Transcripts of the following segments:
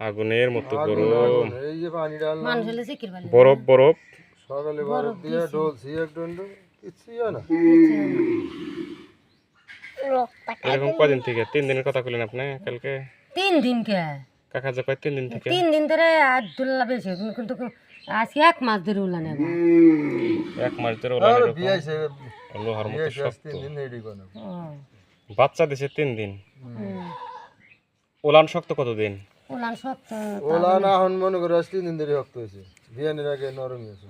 আগুনের মতো আগুন, গরম। এই যে পানি বরফ বরফ। সকালে বরফ দিয়ে ডলছি একটু একটু না। এরকম কদিন থেকে? তিন দিনের কথা বললেন আপনি কালকে? তিন দিন কে কাকা যে কয় তিন দিন থেকে? তিন দিন ধরে আর দুল্লা বেশি কিন্তু আজকে এক মাস ধরে উল্লা নেব এক মাস ধরে বিয়ে আইছে লোহার মতো আজ শক্ত। নেব। বাচ্চা দিছে তিন দিন। ওলান শক্ত কতদিন? উলান সব তো ওলা না এখন মনে করো তিন দিন ধরে শক্ত হয়েছে। বিয়ানের আগে নরমই আছে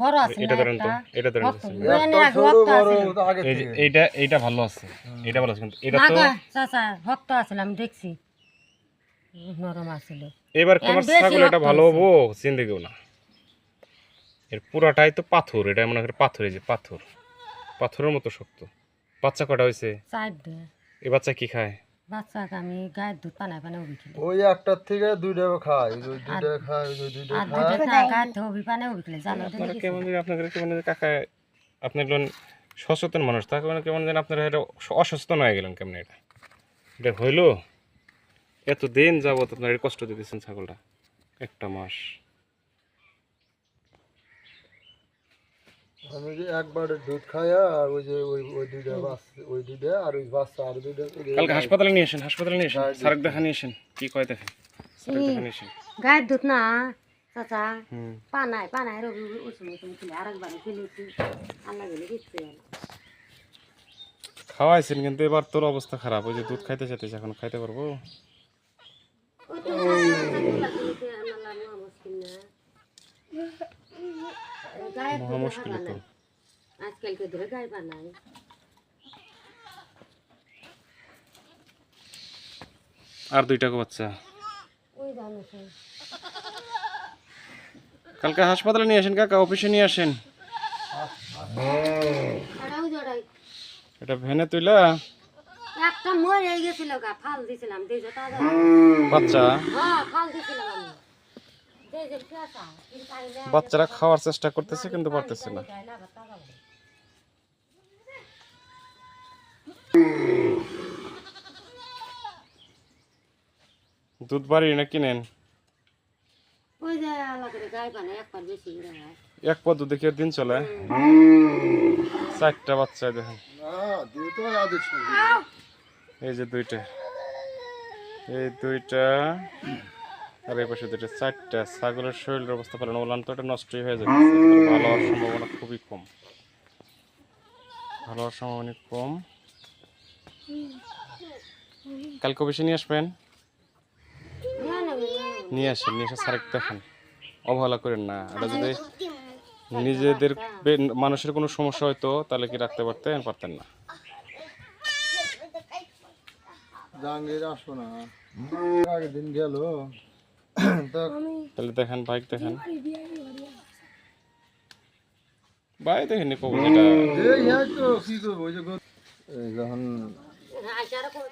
বড় আছে এটা ধরেন তো এটা ধরেন তো। বিয়ানের একটা আগে সরু ভক্ত বড় আছে তো আগে এই যে থেকে। এইটা এইটা ভালো আছে এটা ভালো আছে কিন্তু এটা তো চাচা ভক্ত আছিল আমি দেখছি। নরম আছিল। এবার তোমার ছাগল এটা ভালো হব জিন্দেগিও না। এর পুরাটাই তো পাথর এটা মনে করে পাথর এই যে পাথর। পাথরের মতো শক্ত। বাচ্চা কটা হয়েছে? এই বাচ্চা কি খায়? বাচ্চাকে আমি গায়ের দুধ পানায় পানায় উবি খেলে। ওই একটার থেকে দুইটা ওই যে দুইটা ওই যে দুইটা আর গায়ের থেকে উবি পানায় উবি খেলে জানো আপনারা কেমন যেন আপনাদের কেমন যেন কাকা আপনি একজন সচেতন মানুষ তাকে মানে কেমন যেন আপনারা এটা অসচেতন হয়ে গেলেন কেমন এটা? এটা হইল এত দিন যাবত আপনার কষ্ট দিতেছেন ছাগলটা একটা মাস। আমি যে একবার দুধ খায়া আর ওই যে ওই ওই বাচ্চা ওই দুইটা আর ওই বাচ্চা আর দুইটা কালকে হাসপাতালে নিয়ে আসেন হাসপাতালে নিয়ে আসেন। সারেক দেখা নিয়ে আসেন। কি কয় দেখেন? সারেক দেখা নিয়ে আসেন। গায়ের দুধ না চাচা। পানায় পানায় রবি উসুম উসুম খেলে আরেকবার খেলেছি আল্লাহ গেলে কিচ্ছু খাওয়াইছেন কিন্তু এবার তোর অবস্থা খারাপ। ওই যে দুধ খাইতে চাইতেছে এখন খাইতে পারব ওই তো আল্লাহ খেলেছে, আল্লাহ মহা মুশকিল না। গায়ের মহা মুশকিল তো। আজকালকে ধরে গায়ে বানায়। আর দুইটা বাচ্চা। কালকে হাসপাতালে নিয়ে আসেন কাকা অফিসে নিয়ে আসেন। এটা ভ্যানে তুইলা? একটা মরে গেছিল গা ফাল দিছিলাম বাচ্চা হ্যাঁ ফাল দিছিলাম আমি দিয়েছে পেঁচা কিন্তু আইলে বাচ্চারা খাওয়ার চেষ্টা করতেছে, কিন্তু পারতেছে না। দুধ বাড়ি না কিনেন এক পদ দেখি আর দিন চলে? চারটা বাচ্চা দেখেন। এই যে দুইটা। এই দুইটা। আর এই পাশে দুইটা চারটা ছাগলের শরীরের অবস্থা ভালো না ওলান তো এটা নষ্টই হয়ে যাবে ভালো হওয়ার সম্ভাবনা খুবই কম। ভালো হওয়ার সম্ভাবনা কম। কালকে অফিসে নিয়ে আসবেন? না না না নিয়ে আসেন নিয়ে এসে স্যারেক দেখেন। অবহেলা করেন না। এটা যদি নিজেদের মানুষের কোনো সমস্যা হয়তো তাহলে কি রাখতে পারতেন? পারতেন না। জাহাঙ্গীর আসো না। আগের দিন গেল। তাহলে দেখেন বাইক দেখেন বাইক দেখেন কবুল যেটা এই হ্যাঁ তো কি করবো ওই যে গো- এই যখন আচারও করে